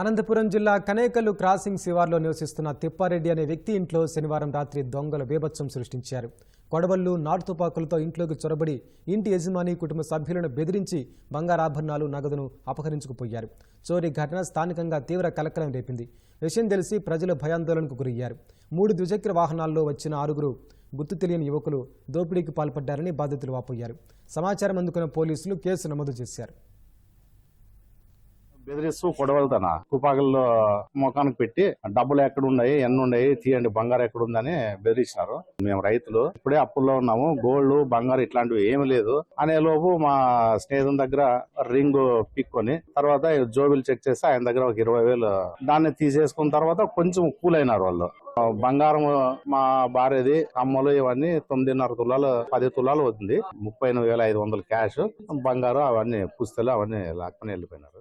అనంతపురం జిల్లా కనేకల్లు క్రాసింగ్ శివార్లో నివసిస్తున్న తిప్పారెడ్డి అనే వ్యక్తి ఇంట్లో శనివారం రాత్రి దొంగల బీభత్సం సృష్టించారు. కొడవళ్ళు నాటుతుపాకులతో ఇంట్లోకి చొరబడి ఇంటి యజమాని కుటుంబ సభ్యులను బెదిరించి బంగారాభరణాలు నగదును అపహరించుకుపోయారు. చోరీ ఘటన స్థానికంగా తీవ్ర కలకలం రేపింది. విషయం తెలిసి ప్రజలు భయాందోళనకు గురయ్యారు. మూడు ద్విచక్ర వాహనాల్లో వచ్చిన ఆరుగురు గుర్తు తెలియని యువకులు దోపిడీకి పాల్పడ్డారని బాధితులు వాపోయారు. సమాచారం అందుకున్న పోలీసులు కేసు నమోదు చేశారు. బెదిరిస్తూ కొడవలుతాన తుపాకుల్లో ముఖానికి పెట్టి డబ్బులు ఎక్కడున్నాయి ఎన్ని ఉన్నాయి తీయండి బంగారు ఎక్కడుందని బెదిరించినారు మేము రైతులు ఇప్పుడే అప్పుల్లో ఉన్నాము గోల్డ్ బంగారు ఇట్లాంటివి ఏమీ లేదు. అనే లోపు మా స్నేహితుని దగ్గర రింగ్ పిక్కొని తర్వాత జోబిలు చెక్ చేస్తే ఆయన దగ్గర ఒక ఇరవై వేలు దాన్ని తీసేసుకున్న తర్వాత కొంచెం కూల్ అయినారు వాళ్ళు బంగారం మా భార్యది అమ్మలు ఇవన్నీ తొమ్మిదిన్నర తులాలు పది తులాలు అవుతుంది. ముప్పై ఎనిమిది వేల ఐదు వందలు క్యాష్ బంగారం అవన్నీ పుస్తలు అవన్నీ లాక్కొని వెళ్ళిపోయినారు.